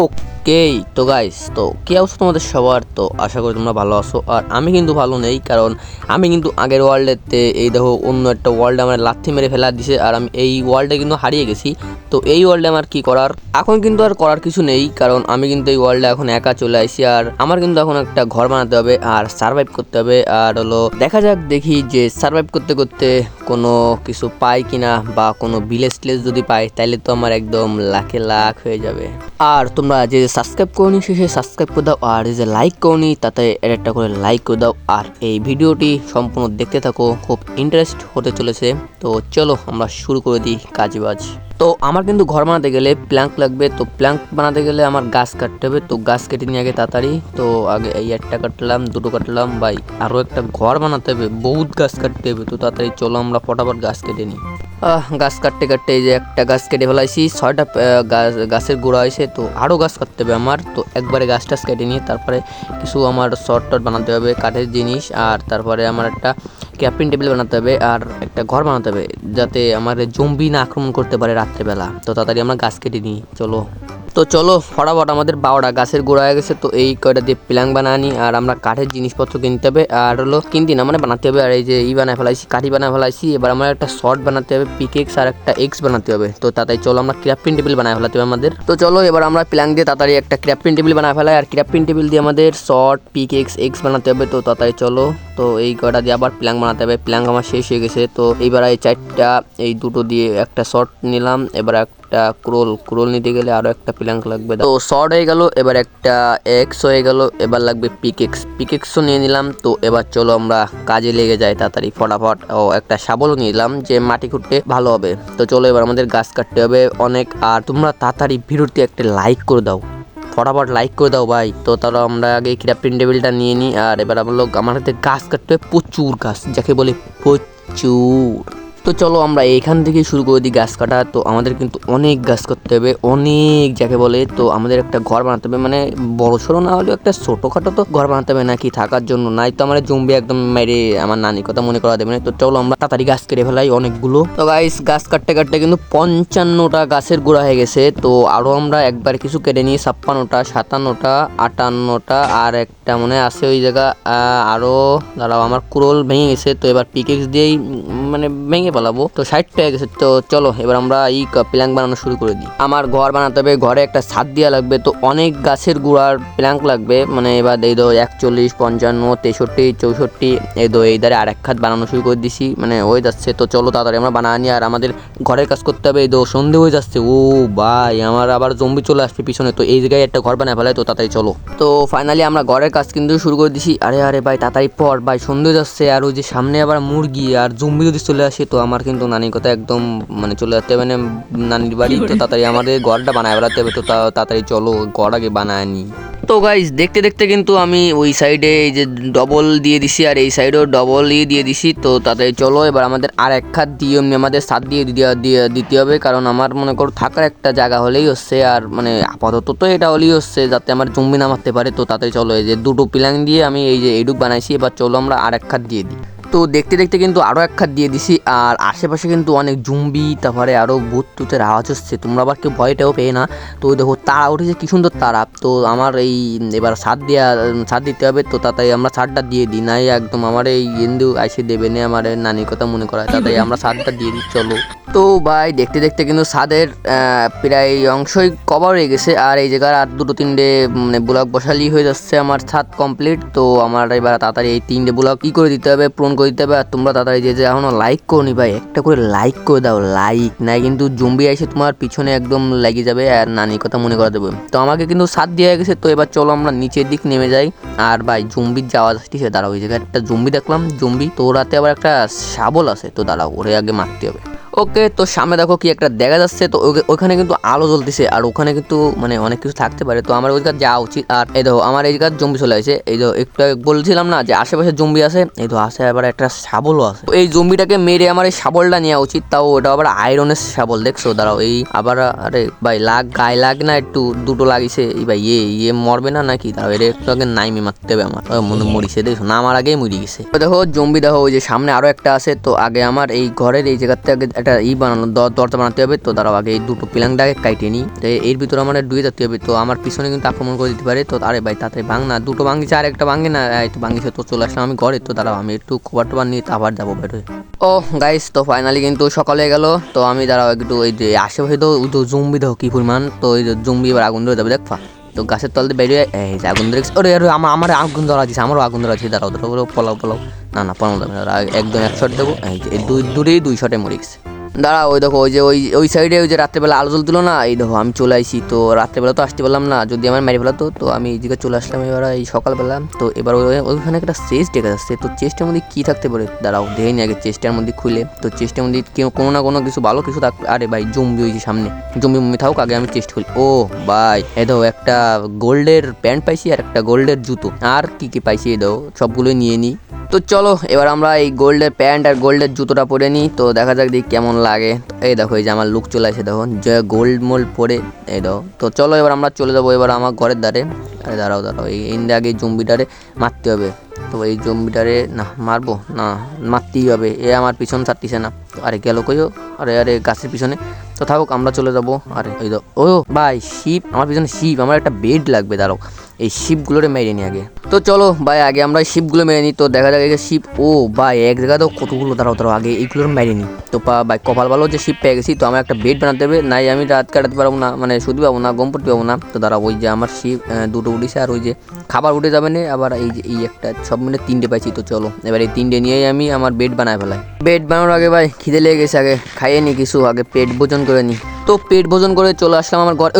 ục. ওকে তো গাইস তো কি অবস্থা তোমাদের সবার? তো আশা করি তোমরা ভালো আছো। আর আমি কিন্তু ভালো নেই, কারণ আমি কিন্তু আগের ওয়ার্ল্ডেতে এই দেখো অন্য একটা ওয়ার্ল্ডে আমার লাথি মেরে ফেলা দিছে, আর আমি এই ওয়ার্ল্ডে কিন্তু হারিয়ে গেছি। তো এই ওয়ার্ল্ডে আমার কি করার? এখন কিন্তু আর করার কিছু নেই, কারণ আমি কিন্তু এই ওয়ার্ল্ডে এখন একা চলে আসি আর আমার কিন্তু এখন একটা ঘর বানাতে হবে, আর সার্ভাইভ করতে হবে। আর হলো, দেখা যাক, দেখি যে সার্ভাইভ করতে করতে কোনো কিছু পাই কিনা, বা কোনো ভিলেজ টিলেজ যদি পাই তাহলে তো আমার একদম লাখে লাখ হয়ে যাবে। আর তোমরা যে সাবস্ক্রাইব করনি শেষে সাবস্ক্রাইব করে দাও, আর যে লাইক করনি তাতে একটা করে লাইক করে দাও। আর এই ভিডিওটি সম্পূর্ণ দেখতে থাকো, খুব ইন্টারেস্ট হতে চলেছে। তো চলো আমরা শুরু করে দিই কাজ বাজ তো আমার কিন্তু ঘর বানাতে গেলে প্ল্যাঙ্ক লাগবে, তো প্ল্যাঙ্ক বানাতে গেলে আমার গাছ কাটতে হবে, তো গাছ কেটে নিয়ে আগে তাড়াতাড়ি, তো আগে এই একটা কাটলাম, দুটো কাটলাম, ভাই, আরও একটা ঘর বানাতে হবে, বহুত গাছ কাটতে হবে, তো তাড়াতাড়ি চলো আমরা ফটাফট গাছ কেটে নিই। গাছ কাটতে কাটতে এই যে একটা গাছ কেটে ফেলাইছি, ছয়টা গাছ, গাছের গোড়া হয়েছে, তো আরও গাছ কাটতে হবে আমার, তো একবারে গাছ টাছ কেটে নিয়ে তারপরে কিছু আমার শর্ট টট বানাতে হবে, কাঠের জিনিস, আর তারপরে আমার একটা ক্যাপিং টেবিল বানাতে হবে আর একটা ঘর বানাতে হবে যাতে আমার জম্বি না আক্রমণ করতে পারে রাত্রেবেলা। তো তাড়াতাড়ি আমরা গাছ কেটে নিই, চলো। তো চলো, ফটাফট আমাদের বারোটা গাছের গোড়া হয়ে গেছে, তো এই কয়টা দিয়ে প্ল্যাং বানানি আর আমরা কাঠের জিনিসপত্র কিনতে হবে, আর হলো কিনতে না মানে বানাতে হবে, আর এই যে ই বানায় ফেলাইছি, কাঠি বানায় ফেলাইছি, এবার আমার একটা শর্ট বানাতে হবে পিকেক্স আর একটা এক্স বানাতে হবে, তো তাড়াতাড়ি চলো আমরা ক্র্যাপিং টেবিল বানায় ফেলাতে হবে আমাদের, তো চলো এবার আমরা প্ল্যাং দিয়ে তাড়াতাড়ি একটা ক্র্যাপিং টেবিল বানায় ফেলাই, আর ক্র্যাপিং টেবিল দিয়ে আমাদের শর্ট পিকেক্স এক্স বানাতে হবে, তো তাড়াতাড়ি চলো, তো এই কয়টা দিয়ে আবার প্ল্যাং বানাতে হবে প্ল্যাং আমার শেষ হয়ে গেছে, তো এইবার এই চারটা, এই দুটো দিয়ে একটা শর্ট নিলাম, এবার একটা ক্রোল ক্রোল নিতে গেলে আরও একটা প্ল্যাঙ্ক লাগবে। তো শর্ট হয়ে গেল, এবার একটা এক্স হয়ে গেল, এবার লাগবে পিকেক্স পিকেক্সও নিয়ে নিলাম, তো এবার চলো আমরা কাজে লেগে যাই তাড়াতাড়ি, ফটাফট। ও, একটা শাবলও নিলাম যে মাটি খুঁড়তে ভালো হবে। তো চলো এবার আমাদের গাছ কাটতে হবে অনেক, আর তোমরা তাড়াতাড়ি ভিডিওতে একটা লাইক করে দাও। ফটাফট লাইক করে দাও ভাই। তো তাহলে আমরা আগে ক্রাফটিং টেবিলটা নিয়ে নিই আর এবার আমরা আমার হাতে গাছ কাটতে হবে, প্রচুর গাছ, যাকে বলে প্রচুর। তো চলো আমরা এখান থেকে শুরু করে দিই গাছ কাটা। তো আমাদের কিন্তু অনেক গাছ করতে হবে, অনেক যাকে বলে। তো আমাদের একটা ঘর বানাতে হবে মানে বড় সড়ো না হলেও একটা ছোটোখাটো তো ঘর বানাতে হবে নাকি? থাকার জন্য। নাই তো আমার জম্বি একদম মেরে আমার নানি কথা মনে করা দেবে না। তো চলো আমরা তাড়াতাড়ি গাছ কেটে ফেলাই অনেকগুলো। তো গাইস গাছ কাটতে কাটতে কিন্তু পঞ্চান্নটা গাছের গোড়া হয়ে গেছে। তো আরও আমরা একবার কিছু কেটে নিই। ছাপ্পান্নটা, সাতান্নটা, আটান্নটা আর একটা মনে আছে ওই জায়গা আরও দাঁড়াও, আমার কুরল ভেঙে গেছে। তো এবার পিকেক্স দিয়েই মানে ভেঙে পালাবো তো ষাটটা হয়ে গেছে। তো চলো, এবার আমরা এই প্ল্যাঙ্ক বানানো শুরু করে দিই। আমার ঘর বানাতে হবে, ঘরে একটা ছাদ দেওয়া লাগবে। তো অনেক গাছের গুঁড়ার প্ল্যাঙ্ক লাগবে। মানে এবার এই ধরো একচল্লিশ, পঞ্চান্ন, তেষট্টি, চৌষট্টি, এই ধরো এই ধারে আর এক খাত বানানো শুরু করে দিছি। মানে হয়ে যাচ্ছে। তো চলো তাড়াতাড়ি আমরা বানানি আর আমাদের ঘরের কাজ করতে হবে। এই ধরো সন্ধে হয়ে যাচ্ছে। ও ভাই, আমার আবার জম্বি চলে আসছে পিছনে। তো এই জায়গায় একটা ঘর বানায় ফেলাই। তো তাড়াতাড়ি চলো। তো ফাইনালি আমরা ঘরের কাজ কিন্তু শুরু করে দিছি। আরে আরে ভাই, তাড়াতাড়ি পর ভাই, সন্ধে যাচ্ছে। আর ওই যে সামনে আবার মুরগি আর জম্বি যদি চলে আসে, তো আমার কিন্তু নানির কথা একদম মানে চলে হবে মানে নানির বাড়ি তো তাড়াতাড়ি আমাদের ঘরটা বানায় বেড়াতে হবে, তো তাড়াতাড়ি চলো ঘর আগে বানায় নি। তো গাইজ দেখতে দেখতে কিন্তু আমি ওই সাইডে এই যে ডবল দিয়ে দিছি, আর এই সাইডেও ডবলই দিয়ে দিছি, তো তাড়াতাড়ি চলো, এবার আমাদের আর এক খাত দিয়ে আমাদের সাত দিয়ে দিয়ে দিতে হবে, কারণ আমার মনে করো থাকার একটা জায়গা হলেই হচ্ছে, আর মানে আপাতত তো এটা হলেই হচ্ছে, যাতে আমার জম্বি নামাতে পারে, তো তাড়াতাড়ি চলো, এই যে দুটো পিলাং দিয়ে আমি এই যে এইটুক বানাইছি, এবার চলো আমরা আর এক খাত দিয়ে দিই। তো দেখতে দেখতে কিন্তু আরও এক খাত দিয়ে দিছি, আর আশেপাশে কিন্তু অনেক জুম্বি, তারপরে আরও ভূত টুতের আওয়াজ হচ্ছে, তোমরা আবার কেউ ভয়টাও পেয়ে না। তো দেখো, তারা উঠেছে, কি সুন্দর তারা। তো আমার এই এবার সার দেওয়া সার দিতে হবে, তো তাতে আমরা সারটা দিয়ে দিই, নাই একদম আমার এই হিন্দু আইসে দেবে না, আমার নানির কথা মনে করা তাতে আমরা সারটা দিয়ে দিই, চলো। তো ভাই, দেখতে দেখতে কিন্তু সাদের প্রায় অংশই কভার হয়ে গেছে। আর এই জায়গার আর দুটো তিনটে মানে ব্লক বসালি হয়ে যাচ্ছে আমার ছাদ কমপ্লিট তো আমার এবার তাড়াতাড়ি এই তিনটে ব্লক কি করে দিতে হবে, পূরণ করে দিতে হবে, আর তোমরা তাড়াতাড়ি যে যে এখনও লাইক করনি ভাই, একটা করে লাইক করে দাও লাইক নাই কিন্তু জম্বি এসে তোমার পিছনে একদম লেগে যাবে, আর নানি কথা মনে করা দেবে। তো আমাকে কিন্তু সাত দেওয়া গেছে, তো এবার চলো আমরা নিচের দিক নেমে যাই। আর ভাই, জম্বির যাওয়া ঠিক আছে, দাঁড়াও, ওই জায়গায় একটা জম্বি দেখলাম। জম্বি তো ওরাতে আবার একটা শাবল আছে, তো দাঁড়াও, ওরে আগে মারতে হবে। ওকে তো সামনে দেখো কি একটা দেখা যাচ্ছে, তো ওখানে কিন্তু আলো জ্বলতেছে, আর ওখানে কিন্তু মানে অনেক কিছু থাকতে পারে। তো আমার ওই জায়গায় যাওয়া উচিত। আর এই দেখো, আমার এই জায়গায় জম্বি চলে আসে। এই দেখো, একটু বলছিলাম না যে আশেপাশে জম্বি আছে, এই তো আসে আবার একটা শাবলও আছে। এই জম্বিটাকে মেরে আমার এই শাবলটা নেওয়া উচিত, তাও ওটা আবার আয়রনের শাবল, দেখছ? দাঁড়াও, এই আবার, আরে ভাই, লাগ, গায়ে লাগ না, একটু দুটো লাগিছে। এই ভাই ইয়ে ইয়ে মরবে না নাকি? তাও এটা একটু আগে নাইমে মারতে হবে আমার। মনে মরিছে, দেখছ? না আমার আগেই মরি গেছে। দেখো, জম্বি দেখো, ওই যে সামনে আরও একটা আছে, তো আগে আমার এই ঘরের এই জায়গাতে আগে একটা ই বানানো দরজা বানাতে হবে। তো দাঁড়াও আগে এই দুটো পিলাংটাকে কাইটে নিই। তো এর ভিতরে আমার ডুয়ে যেতে হবে। তো আমার পিছনে কিন্তু আক্রমণ করে দিতে পারে। তো আরে ভাই তাতে ভাঙ না। দুটো ভাঙিছে আর একটা ভাঙে না। এই তো ভাঙিছে তো চলে আসলাম আমি ঘরে। তো দাঁড়াও আমি একটু খবর টবার নিয়ে আবার যাব বেরোয় ও গাইস তো ফাইনালি কিন্তু সকাল হয়ে গেল। তো আমি দাঁড়াও একটু ওই যে আশেপাশে তো জম্বি দেখো কি পরিমাণ। তো ওই যে জম্বি এবার আগুন ধরে যাবে দেখবা? তো গাছের তলতে বেরিয়ে এই যে আগুন ধরে ওরে আরে আমার আমার আগুন ধরা আছে আমারও আগুন ধরা আছে দাঁড়াও দাঁড়াও পলাও পলাও। না না পলাও না, একদম এক শট দেবো। এই দুই দূরেই দুই শটে মরে গেছে। দাঁড়া ওই দেখো, ওই যে, ওই ওই সাইডে ওই যে রাত্রেবেলা আলো জ্বলছিল না, এই দেখো, আমি চলে আসি, তো রাত্রেবেলা তো আসতে পারলাম না, যদি আমার মেরে ফেলাতো, তো আমি এইদিকে চলে আসলাম এবার এই সকালবেলা, তো এবার ওই- ওইখানে একটা চেস্ট দেখা যাচ্ছে, তো চেস্টের মধ্যে কী থাকতে পারে? দাঁড়াও, দেখে নি আগে চেস্টের মধ্যে খুলে, তো চেস্টের মধ্যে কেউ- কোনো না কোনো কিছু, ভালো কিছু থাকবে আরে ভাই, জম্বি হয়েছে সামনে, জম্বি মম্মি থাকুক, আগে আমি চেস্ট খুলি, ও ভাই এ দেখো, একটা গোল্ডের প্যান্ট পাইছি আর একটা গোল্ডের জুতো, আর কি কি পাইছি এ দেখো, সবগুলোই নিয়ে নিই তো চলো, এবার আমরা এই গোল্ডের প্যান্ট আর গোল্ডের জুতোটা পরে নিই। তো দেখা যাক দেখি কেমন লাগে। এই দেখো, এই যে আমার লুক চলে আসে, দেখো, যে গোল্ড মোল্ড পরে, এই দেখো। তো চলো, এবার আমরা চলে যাব এবার আমার ঘরের দ্বারে আরে দাঁড়াও দাঁড়াও, এই ইন্ডে আগে জম্বিটারে মারতে হবে। তো এই জম্বিটারে, না, মারবো? না, মারতেই হবে। এ আমার পিছন ছাড়তিছে না। তো আরে গেল কইও আরে আরে, গাছের পিছনে। তো থাকুক, আমরা চলে যাব। আরে ওই ও, ভাই, শিপ, আমার পিছনে শিপ, আমার একটা বেড লাগবে, দাঁড়াও। এই শিপগুলোরে মেরে নিই আগে। তো চলো ভাই, আগে আমরা শিপগুলো মেরে নিই তো দেখা যাক শিপ, ও ভাই, এক জায়গাতেও কতগুলো দাঁড়াও দাঁড়াও, আগে এইগুলোর মেরে নিই তো ভাই, কপাল ভালো যে শিপ পেয়ে গেছি, তো আমার একটা বেড বানাতে হবে। নাই, আমি রাত কাটাতে পারব না মানে শুধু পাবো না গম পাবো না। তো দাঁড়াও, ওই যে আমার শিপ দুটো উঠেছে, আর ওই যে খাবার উঠে যাবে না, আবার এই যে, এই একটা, সব মিলে তিনটে পাইছি, তো চলো। এবার এই তিনটে নিয়েই আমি আমার বেড বানায় ফেলাই। বেড বানানোর আগে, ভাই, খিদে লেগে গেছে আগে, খাইয়ে নি কিছু, আগে পেট ভোজন করে নি। তো পেট ভোজন করে চলে আসলাম আমার ঘর।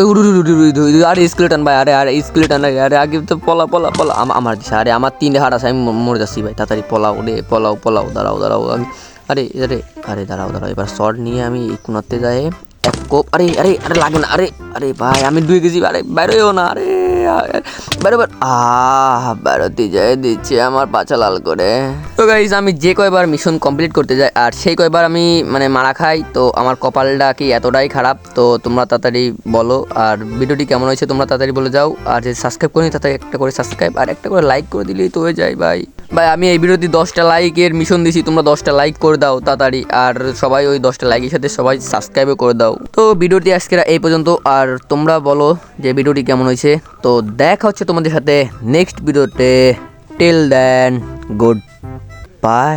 আরে স্কেলেটন ভাই, আরে আরে স্কেলেটন আরে, আগে তো পলা পলা পলা। আমা- আমার আরে, আমার তিনটে হাট আছে, আমি মরে যাচ্ছি ভাই। তাড়াতাড়ি পলাও রে, পলাও পলাও, দাঁড়াও দাঁড়াও, আমি আরে আরে আরে, দাঁড়াও দাঁড়াও, এবার শর্ট নিয়ে আমি এই কোনাতে যাই। এক কোপ, আরে আরে আরে, লাগে না, আরে আরে ভাই, আমি দুই কেজি, আরে, বাইরেও না, আরে। বেরো বেরো আহ বেরোতে যায় দিচ্ছে আমার পাছা লাল করে। তো গাইজ আমি যে কয়বার মিশন কমপ্লিট করতে যাই, আর সেই কয়বার আমি মানে মারা খাই, তো আমার কপালটা কি এতটাই খারাপ? তো তোমরা তাড়াতাড়ি বলো, আর ভিডিওটি কেমন হয়েছে তোমরা তাড়াতাড়ি বলে যাও, আর যে সাবস্ক্রাইব করি তাড়াতাড়ি একটা করে সাবস্ক্রাইব আর একটা করে লাইক করে দিলেই তো হয়ে যায় ভাই। ভাই, আমি এই ভিডিওতে দশটা লাইকের মিশন দিছি, তোমরা দশটা লাইক করে দাও তাড়াতাড়ি, আর সবাই ওই দশটা লাইকের সাথে সবাই সাবস্ক্রাইবও করে দাও। তো ভিডিওটি আজকে এই পর্যন্ত, আর তোমরা বলো যে ভিডিওটি কেমন হয়েছে, তো দেখা হচ্ছে তোমাদের সাথে নেক্সট ভিডিওতে টিল দেন গুড বাই